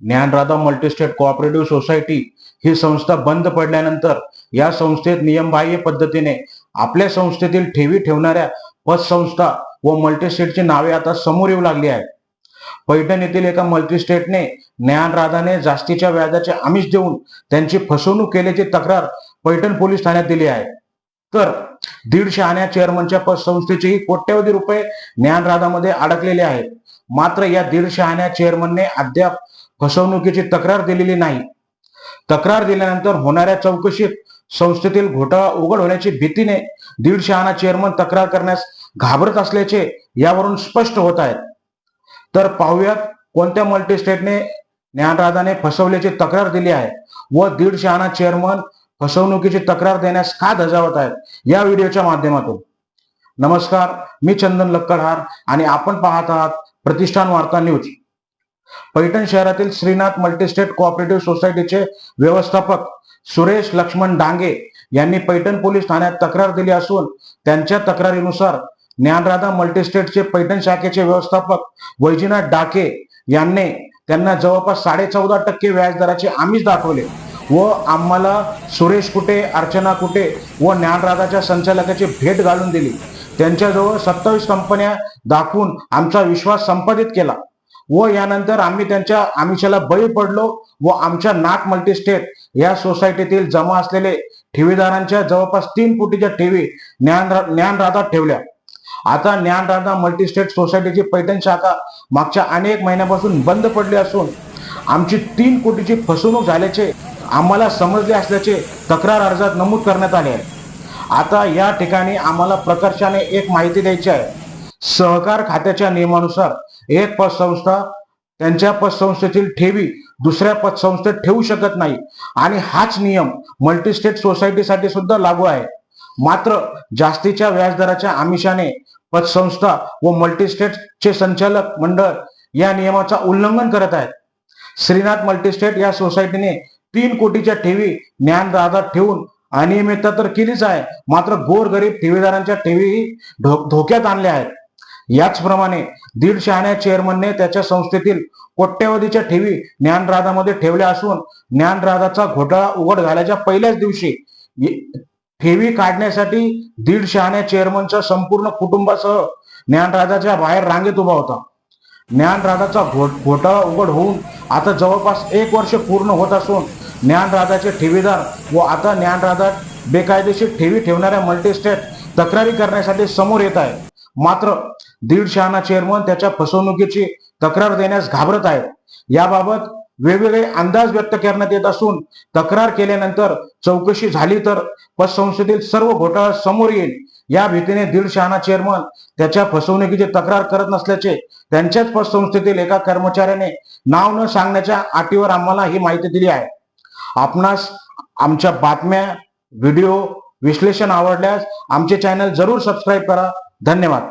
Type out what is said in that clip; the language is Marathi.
ज्ञानराधा मल्टीस्टेट कोऑपरेटिव्ह सोसायटी ही संस्था बंद पडल्यानंतर या संस्थेत नियमबाह्य पद्धतीने आपल्या संस्थेतील ठेवी ठेवणाऱ्या पतसंस्था व मल्टीस्टेटची नावे आता समोर येऊ लागली आहेत. पैठण येथील एका मल्टीस्टेटने ज्ञानराधाने जास्तीच्या व्याजाचे आमिष देऊन त्यांची फसवणूक केल्याची तक्रार पैठण पोलीस ठाण्यात दिली आहे. तर दीड शहाण्या चेअरमनच्या पतसंस्थेचेही कोट्यवधी रुपये ज्ञानराधामध्ये अडकलेले आहेत. मात्र या दीड शहाण्या चेअरमनने अद्याप फसवणुकीची तक्रार दिलेली नाही. तक्रार दिल्यानंतर होणाऱ्या चौकशीत संस्थेतील घोटाळा उघड होण्याची भीतीने दीड शहाणा चेअरमन तक्रार करण्यास घाबरत असल्याचे यावरून स्पष्ट होत आहेत तर पाहूयात कोणत्या मल्टीस्टेटने ज्ञानराधाने फसवल्याची तक्रार दिली आहे व दीड शहाणा चेअरमन फसवणुकीची तक्रार देण्यास का धजावत आहेत? या व्हिडिओच्या माध्यमातून. नमस्कार मी चंदन लक्कडहार आणि आपण पाहत आहात प्रतिष्ठान वार्ता न्यूज. पैठण शहरातील श्रीनाथ मल्टीस्टेट कोऑपरेटिव्ह सोसायटीचे व्यवस्थापक सुरेश लक्ष्मण डांगे यांनी पैठण पोलीस ठाण्यात तक्रार दिली असून त्यांच्या तक्रारीनुसार ज्ञानराधा मल्टीस्टेटचे पैठण शाखेचे व्यवस्थापक वैजीनाथ डाके यांनी त्यांना जवळपास साडे चौदा टक्के व्याजदराचे आमिष दाखवले. व आम्हाला सुरेश कुटे अर्चना कुटे व ज्ञानराधाच्या संचालकाची भेट घालून दिली. त्यांच्याजवळ सत्तावीस कंपन्या दाखवून आमचा विश्वास संपादित केला. व यानंतर आम्ही त्यांच्या आमिषाला बळी पडलो व आमच्या नाक मल्टीस्टेट या सोसायटीतील जमा असलेले ठेवीदारांच्या जवळपास तीन कोटीच्या ठेवी ज्ञान ज्ञानराधात ठेवल्या. आता ज्ञानराधा मल्टीस्टेट सोसायटीची पैठण शाखा मागच्या अनेक महिन्यापासून बंद पडली असून आमची तीन कोटीची फसवणूक झाल्याचे आम्हाला समजले असल्याचे तक्रार अर्जात नमूद करण्यात आले आहे. आता या ठिकाणी आम्हाला प्रकर्षाने एक माहिती द्यायची आहे. सहकार खात्याच्या नियमानुसार एक पतसंस्था त्यांच्या पतसंस्थेतील ठेवी दुसऱ्या पतसंस्थेत ठेवू शकत नाही आणि हाच नियम मल्टीस्टेट सोसायटीसाठी सुद्धा लागू आहे. मात्र जास्तीच्या व्याजदराच्या आमिषाने पतसंस्था व मल्टीस्टेटचे संचालक मंडळ या नियमाचा उल्लंघन करत आहेत. श्रीनाथ मल्टीस्टेट या सोसायटीने तीन कोटीच्या ठेवी ज्ञानराधात ठेवून अनियमितता तर केलीच आहे. मात्र गोरगरीब ठेवीदारांच्या ठेवीही धोक्यात आणल्या आहेत. याचप्रमाणे दीड शहाण्या चेअरमनने त्याच्या संस्थेतील कोट्यवधीच्या ठेवी ज्ञानराधामध्ये ठेवल्या असून ज्ञानराधाचा घोटाळा उघड झाल्याच्या पहिल्याच दिवशी ठेवी काढण्यासाठी दीड शहाण्या चेअरमनच्या संपूर्ण कुटुंबासह ज्ञानराधाच्या बाहेर रांगेत उभा होता. ज्ञानराधाचा घोट घोटाळा उघड होऊन आता जवळपास एक वर्ष पूर्ण होत असून ज्ञानराधाचे ठेवीदार व आता ज्ञानराधा बेकायदेशीर ठेवी ठेवणाऱ्या मल्टीस्टेट तक्रारी करण्यासाठी समोर येत आहे. मात्र दीड शहाणा चेअरमन त्याच्या फसवणुकीची तक्रार देण्यास घाबरत आहे याबाबत वेगवेगळे अंदाज व्यक्त करण्यात येत असून तक्रार केल्यानंतर चौकशी झाली तर पतसंस्थेतील सर्व घोटाळा समोर येईल. या भीतीने दीड शहाणा चेअरमन त्याच्या फसवणुकीची तक्रार करत नसल्याचे त्यांच्याच पतसंस्थेतील एका कर्मचाऱ्याने नाव न सांगण्याच्या अटीवर आम्हाला ही माहिती दिली आहे. आपणास आमच्या बातम्या व्हिडिओ विश्लेषण आवडल्यास आमचे चॅनल जरूर सबस्क्राईब करा. धन्यवाद.